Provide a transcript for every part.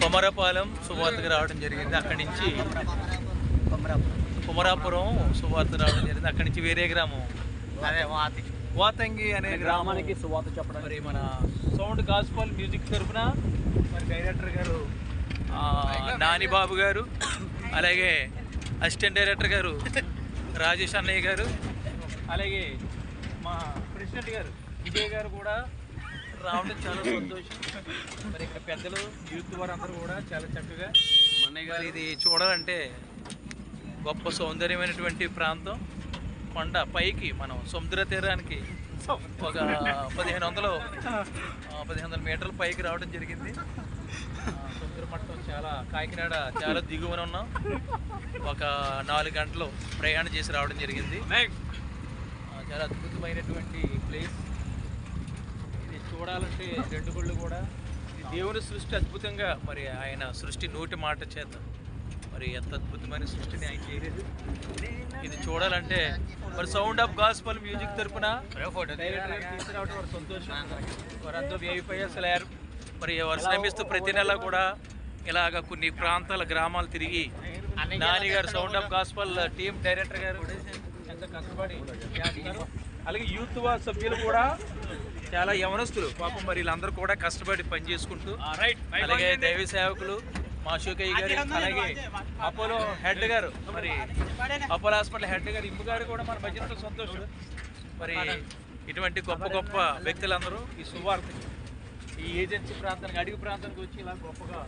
కొమరపాలెం సువార్తకు రావడం జరిగింది. అక్కడి నుంచి కుమరాపురం సువార్త రావడం జరిగింది. అక్కడి నుంచి వేరే గ్రామం. అదే వాతి. వాతంగి అనే గ్రామానికి సువాత చెప్పడం మరి మన సౌండ్ గాస్పల్ మ్యూజిక్ తరఫున మరి డైరెక్టర్ గారు ఆ, నానిబాబు గారు అలాగే అసిస్టెంట్ డైరెక్టర్ గారు రాజేష్ అన్నయ్య గారు అలాగే మా ప్రెసిడెంట్ గారు విజయ్ గారు కూడా రావడం చాలా సంతోషం. మరి ఇక్కడ పెద్దలు యూత్ వారందరూ కూడా చాలా చక్కగా మరి ఇది చూడాలంటే గొప్ప సౌందర్యమైనటువంటి ప్రాంతం. కొండ పైకి మనం సముద్ర తీరానికి ఒక పదిహేను వందలు పదిహేను వందల మీటర్ల పైకి రావడం జరిగింది ఆ, సముద్ర మట్టం చాలా కాకినాడ చాలా దిగువన ఉన్నాం. ఒక నాలుగు గంటలు ప్రయాణం చేసి రావడం జరిగింది. చాలా అద్భుతమైనటువంటి ప్లేస్. ఇది చూడాలంటే రెండు గుళ్ళు కూడా. ఇది దేవుని సృష్టి అద్భుతంగా మరి ఆయన సృష్టి నోటి మాట చేత మరి ఎంత అద్భుతమైన సృష్టిని ఆయన చేయలేదు. ఇది చూడాలంటే మరి సౌండ్ ఆఫ్ గాస్పల్ మ్యూజిక్ తరపున డైరెక్టర్ తీసుకురావడం వారి సంతోషం. వారంతా మరి వర్షం ఇస్తూ ప్రతి నెల కూడా ఇలాగ కొన్ని ప్రాంతాల గ్రామాలు తిరిగి నాని గారు sound of gospel team director గారు ఎంత కష్టపడి అలాగే యూత్ సభ్యులు కూడా చాలా యవనస్తులు. పాపం మరి వీళ్ళందరూ కూడా కష్టపడి పని చేసుకుంటూ అలాగే దైవ సేవకులు మా అశోకయ్య గారు అలాగే అపోలో హెడ్ గారు మరి అపోలో హాస్పిటల్ హెడ్ గారు ఇమ్ము గారు కూడా మన భజనతో సంతోషం. మరి ఇటువంటి గొప్ప గొప్ప వ్యక్తులందరూ ఈ సువార్త ఈ ఏజెన్సీ ప్రాంతానికి అడిగి ప్రాంతానికి వచ్చి ఇలా గొప్పగా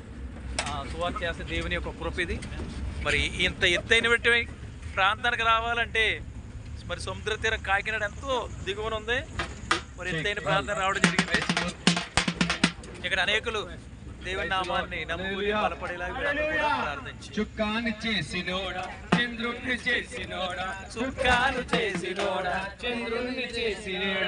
సువార్త చేస్తే దేవుని యొక్క కృప ఇది. మరి ఇంత ఎత్తైనటువంటి ప్రాంతానికి రావాలంటే మరి సముద్ర తీరం కాకినాడ ఎంతో దిగువన ఉంది. మరి ఎత్తైన ప్రాంతం రావడం జరిగింది. ఇక్కడ అనేకులు దేవుని నామాన్ని నమ్ముకుని బలపడేలాగా వీరందరూ కూడా ప్రార్థించి చుక్కాని చేసినోడా చంద్రుణ్ణి చేసినోడా సుఖాలు చేసినోడా చంద్రుణ్ణి చేసినోడా.